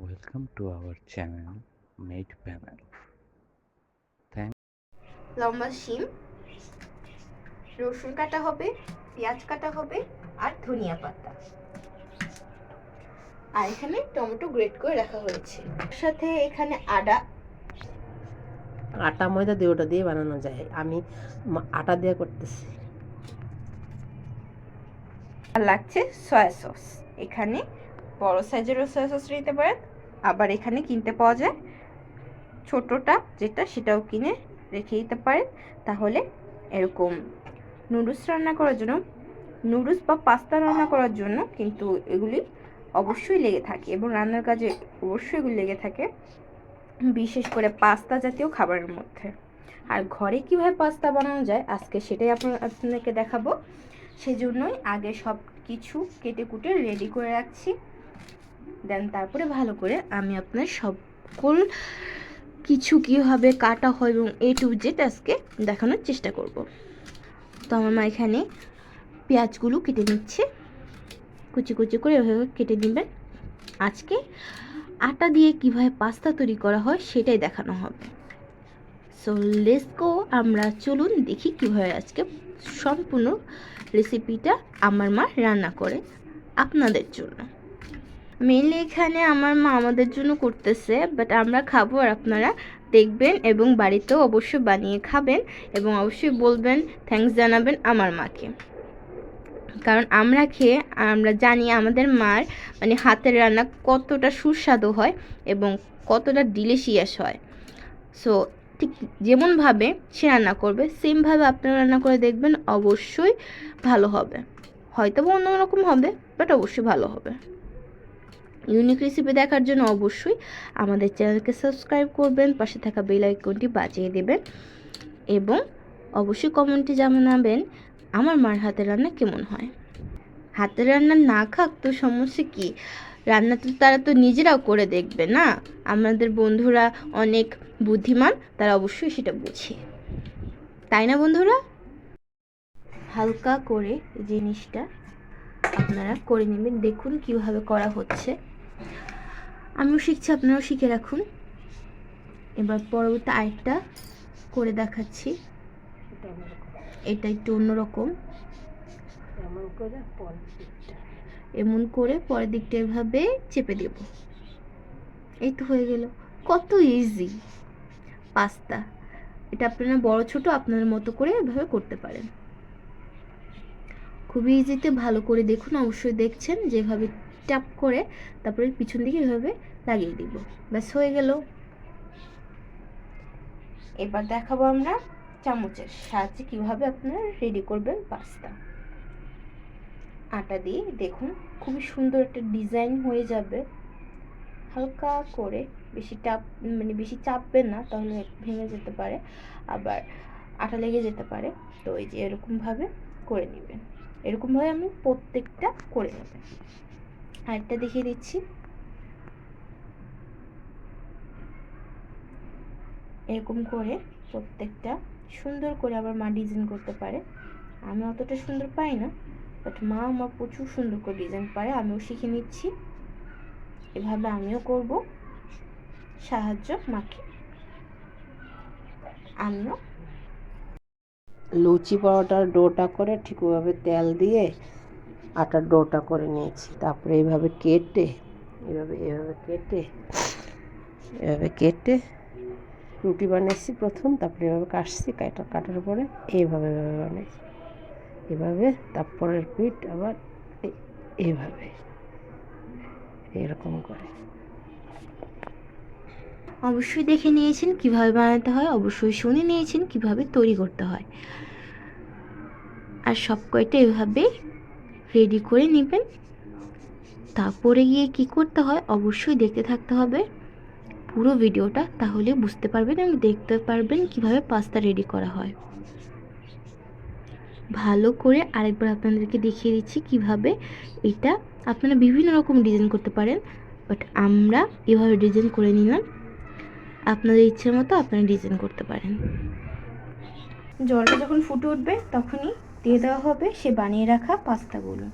Welcome to our channel Made Panel. Thank লম্বা শিম রসুন কাটা হবে পেঁয়াজ কাটা হবে আর ধনিয়া পাতা। আর এখানে টমেটো গ্রেট করে রাখা হয়েছে। সাথে এখানে আদা। আটা ময়দা দিয়ে ওটা দিয়ে বানানো যায়। আমি আটা দিয়ে করতেছি। আর লাগছে সয়া সস এখানে বড় সাইজেরও সয়া সস নিতে পারেন। আবার এখানে কিনতে পাওয়া যায়। ছোটটা যেটা সেটাও কিনে রেখে দিতে পারেন। তাহলে এরকম নুডলস রান্না করার জন্য, নুডলস বা পাস্তা রান্না করার জন্য কিন্তু এগুলি অবশ্যই লেগে থাকে এবং রান্নার কাজে অবশ্যই এগুলি লেগে থাকে, বিশেষ করে পাস্তা জাতীয় খাবারের মধ্যে। আর ঘরে কীভাবে পাস্তা বানানো যায় আজকে সেটাই আপনার আপনাদেরকে দেখাবো। সেজন্যই আগে সব কিছু কেটে কুটে রেডি করে রাখছি। দেন তারপরে ভালো করে আমি আপনার সকল কিছু কীভাবে কাটা হয় এবং এ টু জেড আজকে দেখানোর চেষ্টা করব। তো আমার মা এখানে পেঁয়াজগুলো কেটে নিচ্ছে। কুচি কুচি করে এভাবে কেটে নেবেন আজকে আটা দিয়ে কীভাবে পাস্তা তৈরি করা হয় সেটাই দেখানো হবে। সো লেসকো আমরা চলুন দেখি কীভাবে আজকে সম্পূর্ণ রেসিপিটা আমার মা রান্না করে আপনাদের জন্য। মেনলি এখানে আমার মা আমাদের জন্য করতেছে বাট আমরা খাব আর আপনারা দেখবেন এবং বাড়িতেও অবশ্যই বানিয়ে খাবেন এবং অবশ্যই বলবেন থ্যাঙ্কস জানাবেন আমার মাকে। কারণ আমরা খেয়ে, আমরা জানি আমাদের মার মানে হাতের রান্না কতটা সুস্বাদু হয় এবং কতটা ডিলিশিয়াস হয়। সো ঠিক যেমনভাবে সে রান্না করবে সেমভাবে আপনারা রান্না করে দেখবেন, অবশ্যই ভালো হবে। হয়তো বা অন্যরকম হবে বাট অবশ্যই ভালো হবে। ইউনিক রেসিপি দেখার জন্য অবশ্যই আমাদের চ্যানেলকে সাবস্ক্রাইব করবেন, পাশে থাকা বেল আইকনটি বাজিয়ে দেবেন এবং অবশ্যই কমেন্টে জানাবেন আমার মার হাতের রান্না কেমন হয়। হাতের রান্না না খাক তো সমস্যা কী? রান্না তো তারা তো নিজেরাও করে দেখবে না? আমাদের বন্ধুরা অনেক বুদ্ধিমান, তারা অবশ্যই সেটা বুঝে। তাই না বন্ধুরা? হালকা করে জিনিসটা আপনারা করে নেবেন। দেখুন কীভাবে করা হচ্ছে। আমিও শিখছি, আপনারাও শিখে রাখুন। এবার পরবর্তী আরেকটা করে দেখাচ্ছি। এটা একটু অন্যরকম। এমন করে পরের দিকটা। এভাবে চেপে দেব। এই তো হয়ে গেল। কত ইজি পাস্তা। এটা আপনারা বড়, ছোট আপনার মতো করে এভাবে করতে পারেন। খুবই ইজিতে ভালো করে দেখুন, অবশ্যই দেখছেন, যেভাবে ট্যাপ করে তারপরে পিছন দিকে এভাবে লাগিয়ে দিব। ব্যাস, হয়ে গেল। এবার দেখাবো আমরা চামচের সাহায্যে কীভাবে আপনারা রেডি করবেন পাস্তা আটা দিয়ে দেখুন, খুবই সুন্দর একটা ডিজাইন হয়ে যাবে। হালকা করে, বেশি টাপ মানে বেশি চাপবেন না, তাহলে ভেঙে যেতে পারে, আবার আটা লেগে যেতে পারে। তো এই যে এরকমভাবে করে নেবেন। এরকমভাবে আমি প্রত্যেকটা করে নেবেন আরেকটা দেখিয়ে দিচ্ছি। এরকম করে প্রত্যেকটা সুন্দর করে আবার মা ডিজাইন করতে পারে। আমি অতটা সুন্দর পাই না বাট মা আমার প্রচুর সুন্দর করে ডিজাইন পারে, আমিও শিখে নিচ্ছি। এভাবে আমিও করব। সাহায্য মাকে। আমিও লুচি পরোটার ডোটা করে ঠিক ওভাবে তেল দিয়ে আটার ডোটা করে নিয়েছি। তারপরে এইভাবে কেটে এভাবে এভাবে কেটে এভাবে কেটে রুটি বানিয়েছি প্রথম, তারপরে এভাবে কাটছি কাটা কাটার পরে এইভাবে এভাবে বানিয়েছি। এভাবে তারপরের পিঠ আবার এ- এইভাবে এরকম করে। অবশ্যই দেখে নিয়েছেন, কীভাবে বানাতে হয়, অবশ্যই শুনে নিয়েছেন, কীভাবে তৈরি করতে হয়। আর সব কয়টা এভাবে রেডি করে নেবেন। তারপরে গিয়ে কি করতে হয়, অবশ্যই দেখতে থাকতে হবে। পুরো ভিডিওটা তাহলে বুঝতে পারবেন এবং দেখতে পারবেন কীভাবে পাস্তা রেডি করা হয়। ভালো করে আরেকবার আপনাদেরকে দেখিয়ে দিচ্ছি কীভাবে এটা আপনারা বিভিন্ন রকম ডিজাইন করতে পারেন বাট আমরা এভাবে ডিজাইন করে নিলাম। আপনাদের ইচ্ছের মতো আপনারা ডিজাইন করতে পারেন। জলটা যখন ফুটে উঠবে, তখনই দিয়ে দেওয়া হবে সে বানিয়ে রাখা পাস্তাগুলো।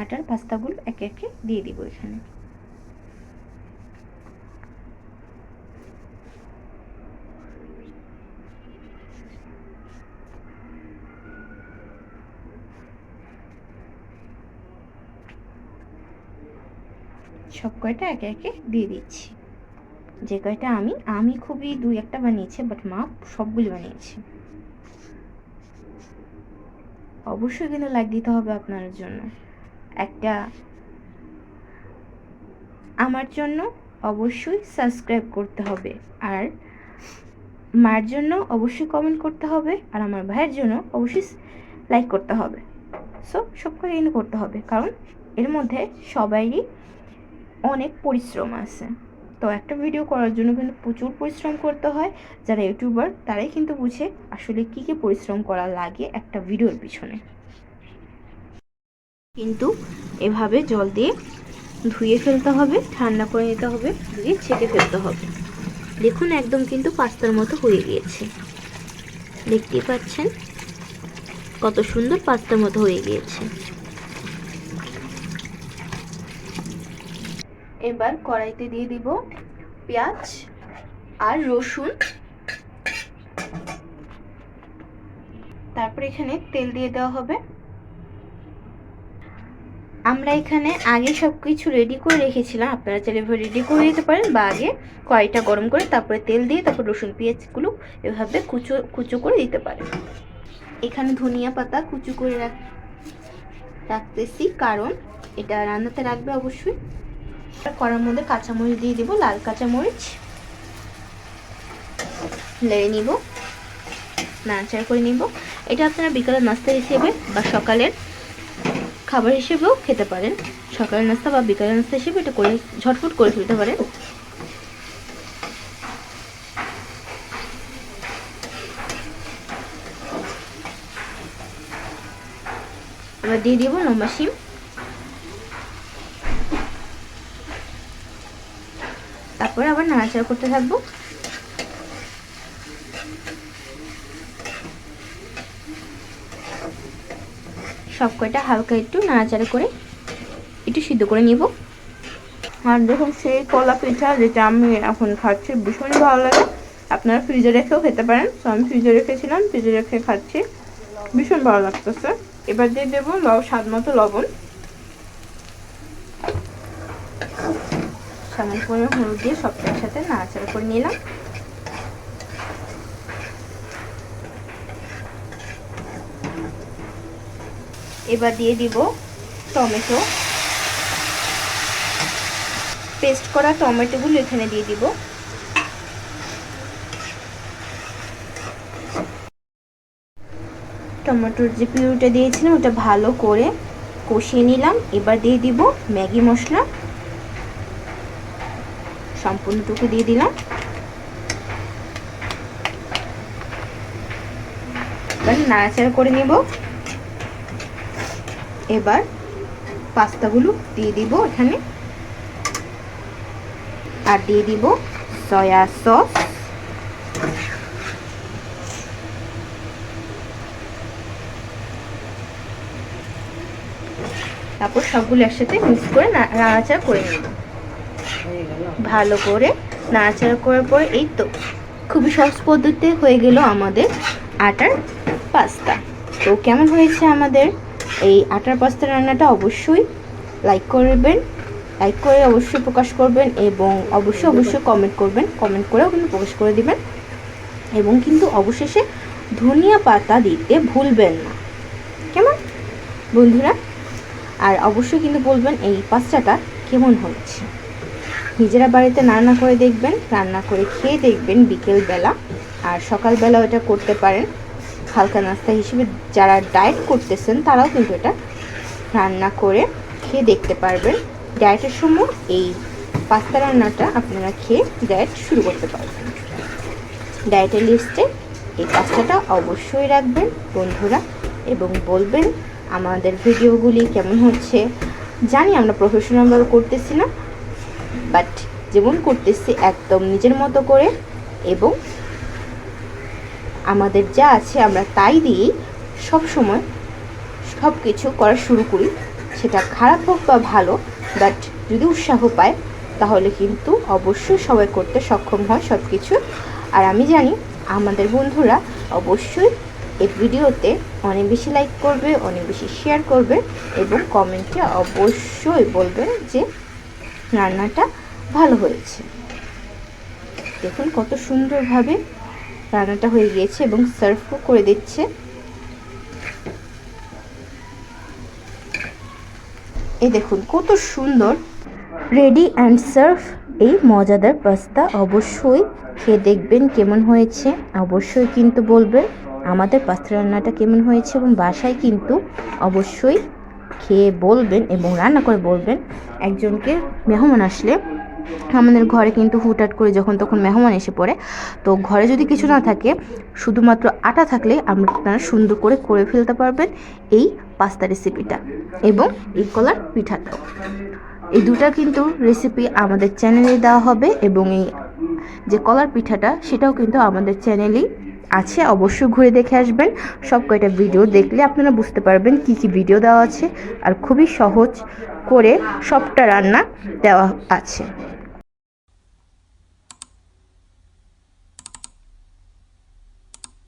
আটার পাস্তাগুলো একে একে দিয়ে দিব এখানে। সব কয়টা একে একে দিয়ে দিচ্ছি। যে কয়টা আমি আমি খুবই দুই একটা বানিয়েছি বাট মা সবগুলি বানিয়েছে। অবশ্যই কিন্তু লাইক দিতে হবে আপনার জন্য। একটা আমার জন্য অবশ্যই সাবস্ক্রাইব করতে হবে। আর মার জন্য অবশ্যই কমেন্ট করতে হবে, আর আমার ভাইয়ের জন্য অবশ্যই লাইক করতে হবে। সো সব করে করতে হবে, কারণ এর মধ্যে সবাইরই অনেক পরিশ্রম আছে। তো একটা ভিডিও করার জন্য কিন্তু প্রচুর পরিশ্রম করতে হয়। যারা ইউটিউবার তারাই কিন্তু বুঝে আসলে কী কী পরিশ্রম করা লাগে একটা ভিডিওর পিছনে। কিন্তু এভাবে জল দিয়ে ধুয়ে ফেলতে হবে, ঠান্ডা করে নিতে হবে দিয়ে ছেঁকে ফেলতে হবে। দেখুন একদম কিন্তু পাস্তার মতো হয়ে গিয়েছে। দেখতেই পাচ্ছেন? কত সুন্দর পাস্তার মতো হয়ে গিয়েছে। এবার কড়াইতে দিয়ে দিব পেঁয়াজ আর রসুন। তারপর এখানে তেল দিয়ে দেওয়া হবে। আমরা এখানে আগে সব কিছু রেডি করে রেখেছিলাম। আপনারা চাইলে রেডি করে দিতে পারেন বা আগে কড়াইটা গরম করে তারপরে তেল দিয়ে তারপর রসুন, পেঁয়াজগুলো এভাবে কুচো কুচো করে দিতে পারেন। এখানে ধনিয়া পাতা কুচু করে রাখ, রাখতেছি। কারণ এটা রান্নাতে রাখবে অবশ্যই। কড়ার মধ্যে কাঁচামরিচ দিয়ে দিব, লাল কাঁচামরিচ। লেড়ে নিব, নাড়াচাড়া করে নিব। এটা আপনারা বিকালের নাস্তা হিসেবে বা সকালের খাবার হিসেবেও খেতে পারেন। সকালের নাস্তা বা বিকালের নাস্তা হিসেবে এটা করে ঝটফট করে ফেলতে পারেন। এবার দিয়ে দিব লম্বা শিম তারপরে আবার নাড়াচাড়া করতে থাকব। সব কয়টা হালকা একটু নাড়াচাড়া করে একটু সিদ্ধ করে নিব। আর দেখুন, সেই কলা পিঠা যেটা আমি এখন খাচ্ছি ভীষণই ভালো লাগে। আপনারা ফ্রিজে রেখেও খেতে পারেন। তো আমি ফ্রিজে রেখেছিলাম ফ্রিজে রেখে খাচ্ছি। ভীষণ ভালো লাগতেছে। এবার দিয়ে দেবো স্বাদ মতো লবণ। সামান্য পরিমাণ হলুদ দিয়ে সবটার সাথে নাড়াচাড়া করে নিলাম। এবার দিয়ে দিব টমেটো। পেস্ট করা টমেটোগুলো এখানে দিয়ে দিব। টমেটোর যে পিউরিটা দিয়েছিলাম, ওটা ভালো করে কষিয়ে নিলাম। এবার দিয়ে দিব ম্যাগি মশলা। সম্পূর্ণটুকু দিয়ে দিলাম। এবার নাড়াচাড়া করে নেব। এবার পাস্তাগুলো দিয়ে দিব এখানে। আর দিয়ে দিব সয়া সস। তারপর সবগুলো একসাথে মিক্স করে নাড়াচাড়া করে নেব। ভালো করে নাড়াচাড়া করার পর এই তো খুবই সহজ পদ্ধতিতে হয়ে গেল আমাদের আটার পাস্তা। তো কেমন হয়েছে আমাদের এই আটার পাস্তা রান্নাটা অবশ্যই লাইক করবেন লাইক করে অবশ্যই প্রকাশ করবেন এবং অবশ্যই অবশ্যই কমেন্ট করবেন কমেন্ট করেও কিন্তু প্রকাশ করে দিবেন এবং কিন্তু অবশেষে ধনিয়া পাতা দিতে ভুলবেন না। কেমন? বন্ধুরা, আর অবশ্যই কিন্তু বলবেন এই পাস্তাটা কেমন হচ্ছে নিজেরা বাড়িতে রান্না করে দেখবেন, রান্না করে খেয়ে দেখবেন বিকেলবেলা। আর সকালবেলা এটা করতে পারেন। হালকা নাস্তা হিসেবে যারা ডায়েট করতেছেন, তারাও কিন্তু এটা রান্না করে খেয়ে দেখতে পারবেন। ডায়েটের সময় এই পাস্তা রান্নাটা আপনারা খেয়ে ডায়েট শুরু করতে পারবেন। ডায়েটের লিস্টে এই পাস্তাটা অবশ্যই রাখবেন, বন্ধুরা। এবং বলবেন, আমাদের ভিডিওগুলি কেমন হচ্ছে? জানি আমরা প্রফেশনালভাবে করতেছি না। বাট যেমন করতেছি একদম নিজের মতো করে এবং আমাদের যা আছে আমরা তাই দিয়েই সবসময় সব কিছু করা শুরু করি। সেটা খারাপ হোক বা ভালো বাট যদি উৎসাহ পায়, তাহলে কিন্তু অবশ্যই সবাই করতে সক্ষম হয় সব কিছু আর আমি জানি আমাদের বন্ধুরা অবশ্যই এই ভিডিওতে অনেক বেশি লাইক করবে, অনেক বেশি শেয়ার করবে এবং কমেন্টে অবশ্যই বলবেন যে রান্নাটা ভালো হয়েছে। দেখুন কত সুন্দরভাবে রান্নাটা হয়ে গিয়েছে এবং সার্ভও করে দিচ্ছে। এই দেখুন কত সুন্দর রেডি অ্যান্ড সার্ভ এই মজাদার পাস্তা অবশ্যই খেয়ে দেখবেন কেমন হয়েছে। অবশ্যই কিন্তু বলবেন আমাদের পাস্তা রান্নাটা কেমন হয়েছে এবং বাসায় কিন্তু অবশ্যই খেয়ে বলবেন এবং রান্না করে বলবেন। একজনকে মেহমান আসলে আমাদের ঘরে কিন্তু হুটহাট করে যখন তখন মেহমান এসে পড়ে। তো ঘরে যদি কিছু না থাকে, শুধুমাত্র আটা থাকলে আপনারা সুন্দর করে করে ফেলতে পারবেন এই পাস্তা রেসিপিটা এবং এই কলার পিঠাটাও। এই দুটা কিন্তু রেসিপি আমাদের চ্যানেলে দেওয়া হবে এবং এই যে কলার পিঠাটা, সেটাও কিন্তু আমাদের চ্যানেলেই আছে। অবশ্যই ঘুরে দেখে আসবেন। সব কয়টা ভিডিও দেখলে আপনারা বুঝতে পারবেন কি কি ভিডিও দেওয়া আছে আর খুবই সহজ করে সবটা রান্না দেওয়া আছে।